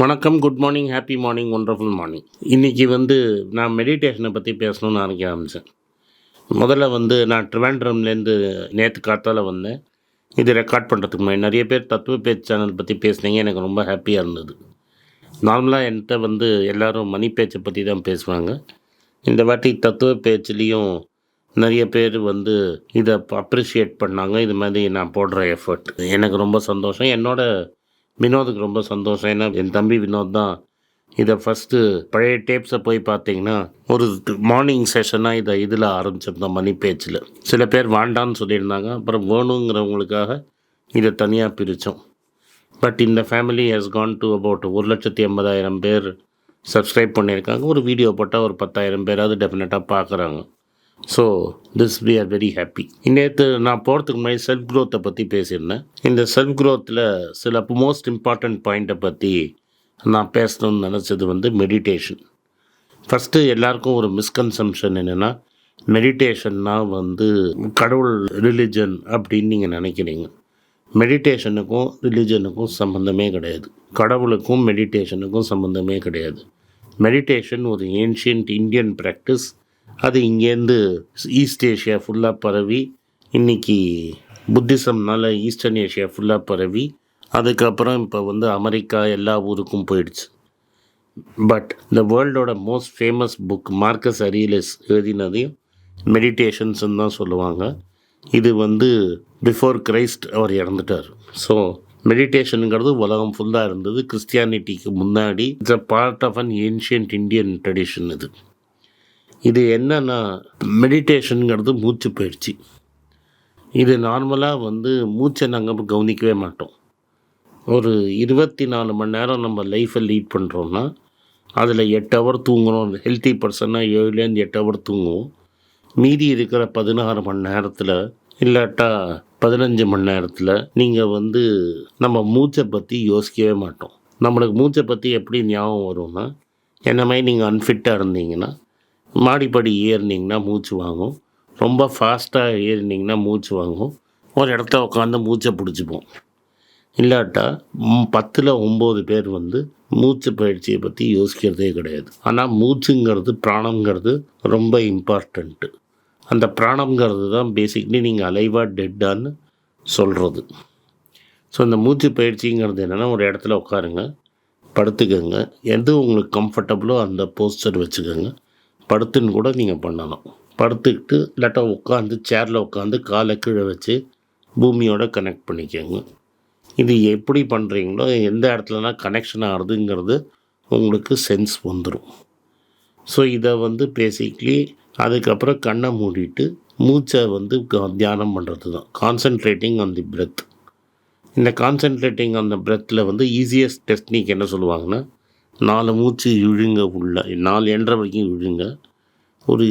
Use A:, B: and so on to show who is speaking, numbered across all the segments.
A: வணக்கம் good morning happy morning wonderful morning இன்றைக்கி வந்து நான் மெடிடேஷனை பற்றி பேசணும்னு நினைக்க ஆரம்பித்தேன் முதல்ல வந்து நான் ட்ரிவாண்ட்ரம்லேருந்து நேற்று காத்தால வந்தேன். இது ரெக்கார்ட் பண்ணுறதுக்கு முன்னாடி நிறைய பேர் தத்துவ பேச்சு சேனல் பற்றி பேசுனீங்க எனக்கு ரொம்ப ஹாப்பியாக இருந்தது. நார்மலாக என்கிட்ட வந்து எல்லோரும் மணி பேச்சை பற்றி தான் பேசுவாங்க. இந்த வாட்டி தத்துவ பேச்சுலேயும் நிறைய பேர் வந்து இதை அப்ரிஷியேட் பண்ணாங்க. இது மாதிரி நான் போடுற எஃபர்ட் எனக்கு ரொம்ப சந்தோஷம். என்னோட வினோதுக்கு ரொம்ப சந்தோஷம். ஏன்னா என் தம்பி வினோத் தான் இதை ஃபஸ்ட்டு பழைய டேப்ஸை போய் பார்த்தீங்கன்னா ஒரு மார்னிங் செஷனாக இதை இதில் ஆரம்பிச்சிருந்தோம் மணி பேச்சில். சில பேர் வாண்டான்னு சொல்லியிருந்தாங்க. அப்புறம் வேணுங்கிறவங்களுக்காக இதை தனியாக பிரித்தோம். பட் இந்த family has gone to about ஒரு லட்சத்தி எண்பதாயிரம் பேர் சப்ஸ்கிரைப் பண்ணியிருக்காங்க. ஒரு வீடியோ போட்டால் ஒரு பத்தாயிரம் பேராவது டெஃபினட்டாக பார்க்குறாங்க. So this we are very happy நேற்று நான் போகிறதுக்கு முன்னாடி செல்ஃப் க்ரோத்தை பற்றி பேசியிருந்தேன். இந்த செல்ஃப் க்ரோத்தில் சில மோஸ்ட் இம்பார்ட்டண்ட் பாயிண்ட்டை பற்றி நான் பேசணும்னு நினச்சது வந்து மெடிடேஷன் ஃபஸ்ட்டு எல்லாருக்கும் ஒரு மிஸ்கன்சம்ஷன் என்னென்னா மெடிடேஷன்னால் வந்து கடவுள் ரிலிஜன் அப்படின்னு நீங்கள் நினைக்கிறீங்க. மெடிடேஷனுக்கும் ரிலிஜனுக்கும் சம்மந்தமே கிடையாது. கடவுளுக்கும் மெடிடேஷனுக்கும் சம்மந்தமே கிடையாது. மெடிடேஷன் ஒரு ஏன்ஷியன்ட் இந்தியன் ப்ராக்டிஸ் அது இங்கேருந்து ஈஸ்ட் ஏஷியா ஃபுல்லாக பரவி இன்னைக்கு புத்திசம்னால ஈஸ்டர்ன் ஏஷியா ஃபுல்லாக பரவி அதுக்கப்புறம் இப்போ வந்து அமெரிக்கா எல்லா ஊருக்கும் போயிடுச்சு. பட் இந்த வேர்ல்டோட most famous book Marcus Aurelius எழுதினதையும் மெடிடேஷன்ஸ்ன்னு தான் சொல்லுவாங்க. இது வந்து பிஃபோர் கிரைஸ்ட் அவர் இறந்துட்டார். ஸோ மெடிடேஷனுங்கிறது உலகம் ஃபுல்லாக இருந்தது. கிறிஸ்டியானிட்டிக்கு முன்னாடி it's a part of an ancient Indian tradition இது. இது என்னன்னா மெடிடேஷனுங்கிறது மூச்சு பயிற்சி. இது நார்மலாக வந்து மூச்சை நாங்கள் கவனிக்கவே மாட்டோம். ஒரு இருபத்தி நாலு மணி நேரம் நம்ம லைஃப்பை லீட் பண்ணுறோன்னா அதில் எட்டு ஹவர் தூங்குறோம். ஹெல்த்தி பர்சனாக ஏழுலேருந்து எட்டு ஹவர் தூங்குவோம். மீதி இருக்கிற பதினாறு மணி நேரத்தில் இல்லாட்டா பதினஞ்சு மணி நேரத்தில் நீங்கள் வந்து நம்ம மூச்சை பற்றி யோசிக்கவே மாட்டோம். நம்மளுக்கு மூச்சை பற்றி எப்படி ஞாபகம் வரும்னா என்ன மாதிரி நீங்கள் அன்ஃபிட்டாக இருந்தீங்கன்னா மாடிப்படி ஏறினீங்கன்னா மூச்சு வாங்கும். ரொம்ப ஃபாஸ்ட்டாக ஏறினீங்கன்னா மூச்சு வாங்கும். ஒரு இடத்த உட்காந்து மூச்சை பிடிச்சிப்போம். இல்லாட்டா பத்தில் ஒம்பது பேர் வந்து மூச்சு பயிற்சியை பற்றி யோசிக்கிறதே கிடையாது. ஆனால் மூச்சுங்கிறது பிராணங்கிறது ரொம்ப இம்பார்ட்டண்ட்டு அந்த பிராணங்கிறது தான் பேசிக்லி நீங்கள் அலைவாக டெட்டான்னு சொல்கிறது ஸோ இந்த மூச்சு பயிற்சிங்கிறது என்னென்னா ஒரு இடத்துல உட்காருங்க படுத்துக்கோங்க. எது உங்களுக்கு கம்ஃபர்டபுளோ அந்த போஸ்டர் வச்சுக்கோங்க. படுத்துன்னு கூட நீங்கள் பண்ணலாம். படுத்துக்கிட்டு இல்லாட்டா உட்காந்து சேரில் உட்காந்து காலை கீழே வச்சு பூமியோட கனெக்ட் பண்ணிக்கோங்க. இது எப்படி பண்ணுறீங்களோ எந்த இடத்துலலாம் கனெக்ஷன் ஆகுதுங்கிறது உங்களுக்கு சென்ஸ் வந்துடும் ஸோ இதை வந்து பேசிக்லி அதுக்கப்புறம் கண்ணை மூடிட்டு மூச்சை வந்து க- தியானம் பண்ணுறது தான் கான்சென்ட்ரேட்டிங் ஆன் தி பிரெத் இந்த கான்சென்ட்ரேட்டிங் ஆன் த பிரெத்தில் வந்து ஈஸியஸ்ட் டெக்னிக் என்ன சொல்லுவாங்கன்னா நாலு மூச்சு இழுங்க உள்ள நாலு எண்ற வரைக்கும் இழுங்க. ஒரு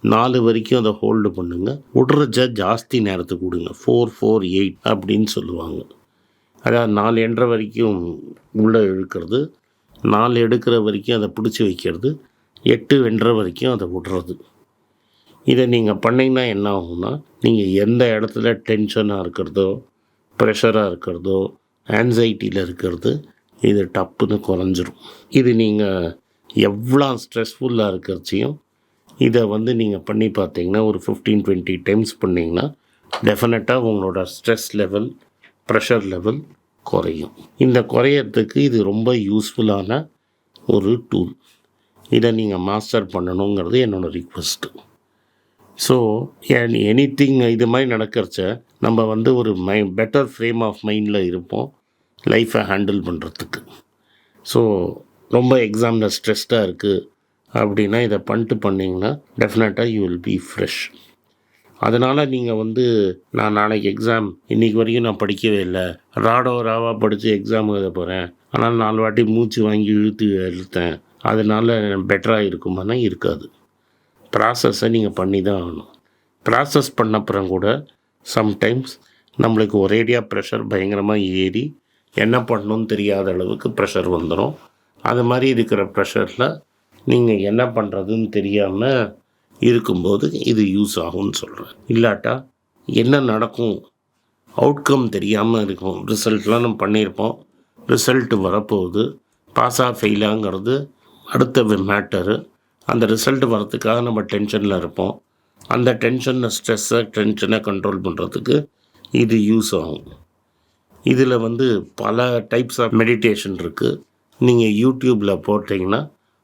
A: நாலு வரைக்கும் அதை ஹோல்டு பண்ணுங்கள் விடுறச்ச ஜாஸ்தி நேரத்துக்கு விடுங்க. ஃபோர் ஃபோர் எயிட் அப்படின்னு சொல்லுவாங்க. அதாவது நாலு எண்ற வரைக்கும் உள்ளே இழுக்கிறது. நாலு எடுக்கிற வரைக்கும் அதை பிடிச்சி வைக்கிறது. எட்டு வென்ற வரைக்கும் அதை விடுறது. இதை நீங்கள் பண்ணிங்கன்னா என்ன ஆகும்னா நீங்கள் எந்த இடத்துல டென்ஷனாக இருக்கிறதோ ப்ரெஷராக இருக்கிறதோ ஆன்சைட்டியில் இருக்கிறது இது டப்புன்னு குறைஞ்சிரும். இது நீங்கள் எவ்வளோ ஸ்ட்ரெஸ்ஃபுல்லாக இருக்கிறச்சியும் இதை வந்து நீங்கள் பண்ணி பார்த்தீங்கன்னா ஒரு ஃபிஃப்டீன் டுவெண்ட்டி டைம்ஸ் பண்ணிங்கன்னா டெஃபினட்டாக உங்களோட ஸ்ட்ரெஸ் லெவல் ப்ரெஷர் லெவல் குறையும். இந்த குறையறதுக்கு இது ரொம்ப யூஸ்ஃபுல்லான ஒரு டூல் இதை நீங்கள் மாஸ்டர் பண்ணணுங்கிறது என்னோடய ரிக்வெஸ்ட்டு ஸோ எனி திங் இது மாதிரி நடக்கிறச்ச நம்ம வந்து ஒரு மை பெட்டர் ஃப்ரேம் ஆஃப் மைண்டில் இருப்போம். லைஃப்பை ஹேண்டில் பண்ணுறதுக்கு ஸோ ரொம்ப எக்ஸாமில் ஸ்ட்ரெஸ்டாக இருக்குது அப்படின்னா இதை பண்ணிட்டு பண்ணிங்கன்னா டெஃபினட்டாக யூ வில் பி ஃப்ரெஷ் அதனால் நீங்கள் வந்து நான் நாளைக்கு எக்ஸாம் இன்றைக்கி வரைக்கும் நான் படிக்கவே இல்லை. ராடோ ராவாக படித்து எக்ஸாம் எழுத போகிறேன் ஆனால் நாலு வாட்டி மூச்சு வாங்கி இழுத்து எழுத்தேன் அதனால் பெட்டராக இருக்குமானா இருக்காது. ப்ராசஸை நீங்கள் பண்ணி தான் ஆகணும். ப்ராசஸ் பண்ணப்புறம் கூட சம்டைம்ஸ் நம்மளுக்கு ஒரேடியாக ப்ரெஷர் பயங்கரமாக ஏறி என்ன பண்ணணும்னு தெரியாத அளவுக்கு ப்ரெஷர் வந்துடும் அது மாதிரி இருக்கிற ப்ரெஷரில் நீங்கள் என்ன பண்ணுறதுன்னு தெரியாமல் இருக்கும்போது இது யூஸ் ஆகும்னு சொல்கிறேன் இல்லாட்டா என்ன நடக்கும்? அவுட்கம் தெரியாமல் இருக்கும். ரிசல்ட்லாம் நம்ம பண்ணியிருப்போம். ரிசல்ட் வரப்போகுது. பாஸாக ஃபெயிலாங்கிறது அடுத்த மேட்டரு அந்த ரிசல்ட் வரத்துக்காக நம்ம டென்ஷனில் இருப்போம். அந்த டென்ஷனை ஸ்ட்ரெஸ்ஸை டென்ஷனை கண்ட்ரோல் பண்ணுறதுக்கு இது யூஸ் ஆகும். இதில் வந்து பல டைப்ஸ் ஆஃப் மெடிடேஷன் இருக்குது நீங்கள் யூடியூப்பில் போட்டிங்கன்னா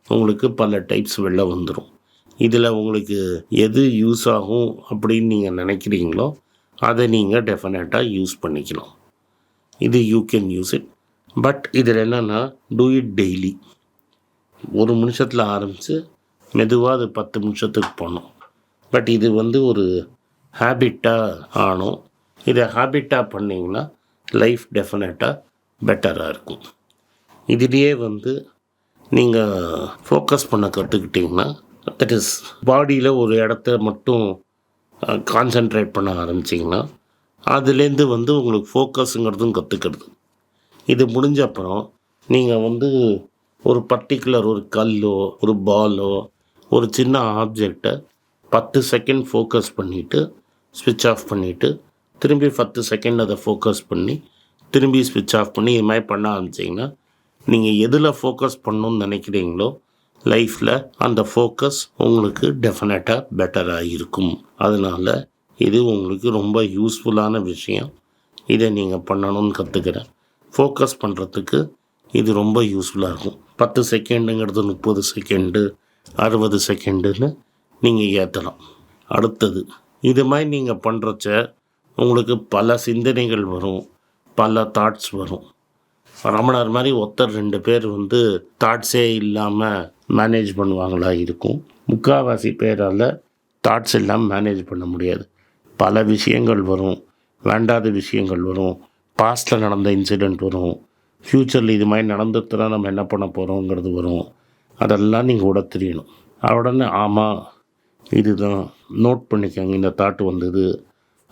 A: உங்களுக்கு பல டைப்ஸ் வெளில வந்துடும் இதில் உங்களுக்கு எது யூஸ் ஆகும் அப்படின்னு நீங்கள் நினைக்கிறீங்களோ அதை நீங்கள் டெஃபினட்டாக யூஸ் பண்ணிக்கலாம். இது you can use it but இதில் என்னென்னா டூ இட் டெய்லி ஒரு நிமிஷத்தில் ஆரம்பித்து மெதுவாக அது பத்து நிமிஷத்துக்கு போனோம் பட் இது வந்து ஒரு ஹேபிட்டாக ஆனோம். இதை ஹேபிட்டாக பண்ணிங்கன்னா லைஃப் டெஃபினட்டாக பெட்டராக இருக்கும். இதுலேயே வந்து நீங்கள் ஃபோக்கஸ் பண்ண கற்றுக்கிட்டிங்கன்னா தட் இஸ் பாடியில் ஒரு இடத்த மட்டும் கான்சென்ட்ரேட் பண்ண ஆரம்பிச்சிங்கன்னா அதுலேருந்து வந்து உங்களுக்கு ஃபோக்கஸுங்கிறதும் கற்றுக்கிறது இது முடிஞ்ச அப்புறம் நீங்கள் வந்து ஒரு பர்டிகுலர் ஒரு கல்லோ ஒரு பாலோ ஒரு சின்ன ஆப்ஜெக்டை பத்து செகண்ட் ஃபோக்கஸ் பண்ணிவிட்டு ஸ்விட்ச் ஆஃப் பண்ணிவிட்டு திரும்பி பத்து செகண்ட் அதை ஃபோக்கஸ் பண்ணி திரும்பி ஸ்விட்ச் ஆஃப் பண்ணி இது மாதிரி பண்ண ஆரம்பிச்சிங்கன்னா நீங்கள் எதில் ஃபோக்கஸ் பண்ணணும்னு நினைக்கிறீங்களோ லைஃப்பில் அந்த ஃபோக்கஸ் உங்களுக்கு டெஃபினட்டாக பெட்டராக இருக்கும். அதனால் இது உங்களுக்கு ரொம்ப யூஸ்ஃபுல்லான விஷயம். இதை நீங்கள் பண்ணணும்னு கற்றுக்கிறேன் ஃபோக்கஸ் பண்ணுறதுக்கு இது ரொம்ப யூஸ்ஃபுல்லாக இருக்கும். பத்து செகண்டுங்கிறது முப்பது செகண்டு அறுபது செகண்டுன்னு நீங்கள் ஏற்றலாம் அடுத்தது இது மாதிரி நீங்கள் பண்ணுறச்ச உங்களுக்கு பல சிந்தனைகள் வரும் பல தாட்ஸ் வரும். ரமணர் மாதிரி ஒருத்தர் ரெண்டு பேர் வந்து தாட்ஸே இல்லாமல் மேனேஜ் பண்ணுவாங்களா இருக்கும். முக்கால்வாசி பேரால் தாட்ஸ் இல்லாமல் மேனேஜ் பண்ண முடியாது. பல விஷயங்கள் வரும் வேண்டாத விஷயங்கள் வரும் பாஸ்ட்டில் நடந்த இன்சிடெண்ட் வரும் ஃப்யூச்சரில் இது மாதிரி நடந்துட்டுனா நம்ம என்ன பண்ண போகிறோங்கிறது வரும். அதெல்லாம் நீங்கள் கூட தெரியணும். உடனே ஆமாம் இதுதான் நோட் பண்ணிக்கோங்க இந்த தாட் வந்தது.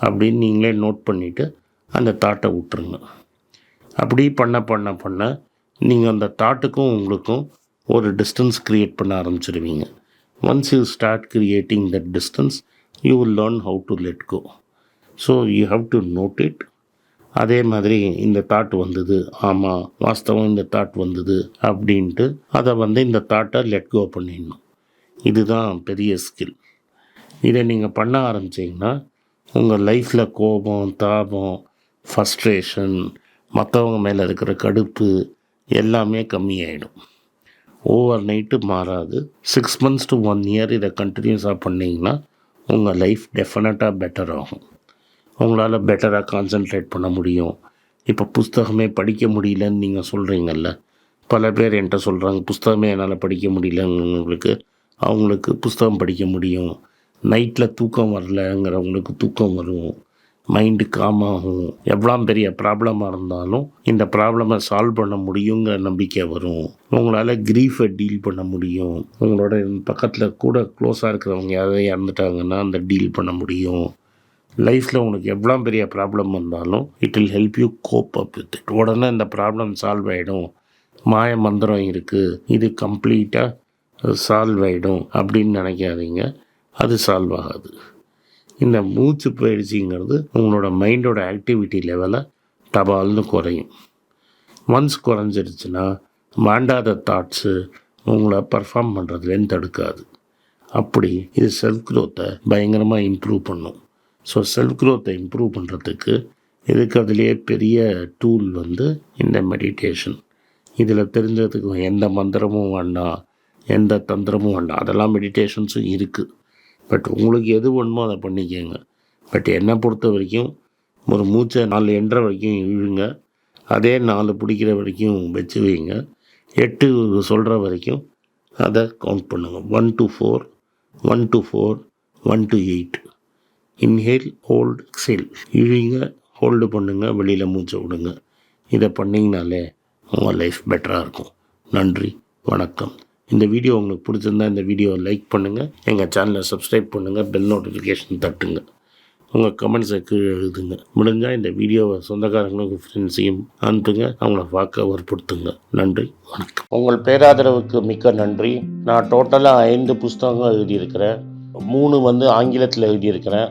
A: அப்படின்னு நீங்களே நோட் பண்ணிவிட்டு அந்த தாட்டை விட்டுருங்க. அப்படி பண்ண பண்ண பண்ண நீங்கள் அந்த தாட்டுக்கும் உங்களுக்கும் ஒரு டிஸ்டன்ஸ் க்ரியேட் பண்ண ஆரம்பிச்சிடுவீங்க once you start creating that distance you will learn how to let go so you have to note it அதே மாதிரி இந்த தாட் வந்தது ஆமாம் வாஸ்தவம் இந்த தாட் வந்தது அப்படின்ட்டு அதை வந்து இந்த தாட்டை லெட் கோ பண்ணிடணும். இதுதான் பெரிய ஸ்கில் இதை நீங்கள் பண்ண ஆரம்பிச்சிங்கன்னா உங்கள் லைஃப்பில் கோபம் தாபம் ஃபஸ்ட்ரேஷன் மற்றவங்க மேலே இருக்கிற கடுப்பு எல்லாமே கம்மியாயிடும். ஓவர் நைட்டு மாறாது. Six months to one year இதை கண்டினியூஸாக பண்ணிங்கன்னா உங்கள் லைஃப் டெஃபினட்டாக பெட்டர் ஆகும். உங்களால் பெட்டராக கான்சென்ட்ரேட் பண்ண முடியும். இப்போ புஸ்தகமே படிக்க முடியலன்னு நீங்கள் சொல்கிறீங்கல்ல பல பேர் என்கிட்ட சொல்கிறாங்க புஸ்தகமே என்னால் படிக்க முடியலங்களுக்கு அவங்களுக்கு புஸ்தகம் படிக்க முடியும். நைட்டில் தூக்கம் வரலங்கிறவங்களுக்கு தூக்கம் வரும். மைண்டு காம் ஆகும். எவ்வளோ பெரிய ப்ராப்ளமாக இருந்தாலும் இந்த ப்ராப்ளமை சால்வ் பண்ண முடியுங்கிற நம்பிக்கை வரும். உங்களால் க்ரீஃபை டீல் பண்ண முடியும். உங்களோட பக்கத்தில் கூட க்ளோஸாக இருக்கிறவங்க யாராவது இறந்துட்டாங்கன்னா அந்த டீல் பண்ண முடியும். லைஃப்பில் உனக்கு எவ்வளோ பெரிய ப்ராப்ளம் வந்தாலும் it will help you cope up with it உடனே இந்த ப்ராப்ளம் சால்வ் ஆகிடும் மாய மந்திரம் இருக்குது இது கம்ப்ளீட்டாக சால்வ் ஆகிடும் அப்படின்னு நினைக்காதீங்க. அது சால்வ் ஆகாது. இந்த மூச்சு பயிற்சிங்கிறது உங்களோட மைண்டோட ஆக்டிவிட்டி லெவலை டபால்னு குறையும். ஒன்ஸ் குறைஞ்சிருச்சுன்னா வேண்டாத தாட்ஸு உங்களை பர்ஃபார்ம் பண்ணுறதுலேருந்து தடுக்காது. அப்படி இது செல்ஃப் க்ரோத்தை பயங்கரமாக இம்ப்ரூவ் பண்ணும். ஸோ செல்ஃப் க்ரோத்தை இம்ப்ரூவ் பண்ணுறதுக்கு இதுக்கு அதுலேயே பெரிய டூல் வந்து இந்த மெடிடேஷன் இதில் தெரிஞ்சதுக்கு எந்த மந்திரமும் வேண்டாம் எந்த தந்திரமும் வேண்டாம் அதெல்லாம் மெடிடேஷன்ஸும் இருக்குது பட் உங்களுக்கு எது வேணுமோ அதை பண்ணிக்கோங்க. பட் என்னை பொறுத்த வரைக்கும் ஒரு மூச்சை நாலு எண்ற வரைக்கும் இழுங்க. அதே நாலு பிடிக்கிற வரைக்கும் வச்சு வைங்க. எட்டு சொல்கிற வரைக்கும் அதை கவுண்ட் பண்ணுங்கள் one two four one two four one two eight inhale hold exhale இழுங்க hold பண்ணுங்கள் வெளியில் மூச்சை விடுங்க. இதை பண்ணிங்கனாலே உங்கள் லைஃப் பெட்டராக இருக்கும். நன்றி வணக்கம். இந்த வீடியோ உங்களுக்கு பிடிச்சிருந்தா இந்த வீடியோவை லைக் பண்ணுங்கள் எங்கள் சேனலை சப்ஸ்கிரைப் பண்ணுங்கள் பெல் நோட்டிஃபிகேஷன் தட்டுங்க. உங்கள் கமெண்ட்ஸை கீழே எழுதுங்க. முடிஞ்சால் இந்த வீடியோவை சொந்தக்காரங்களுக்கும் ஃப்ரெண்ட்ஸையும் அனுப்புங்க. அவங்கள பார்க்க வற்புறுத்துங்க. நன்றி. வணக்கம். உங்கள் பேராதரவுக்கு மிக்க நன்றி. நான் டோட்டலாக ஐந்து புஸ்தகங்கள் எழுதியிருக்கிறேன். மூணு வந்து ஆங்கிலத்தில் எழுதியிருக்கிறேன்.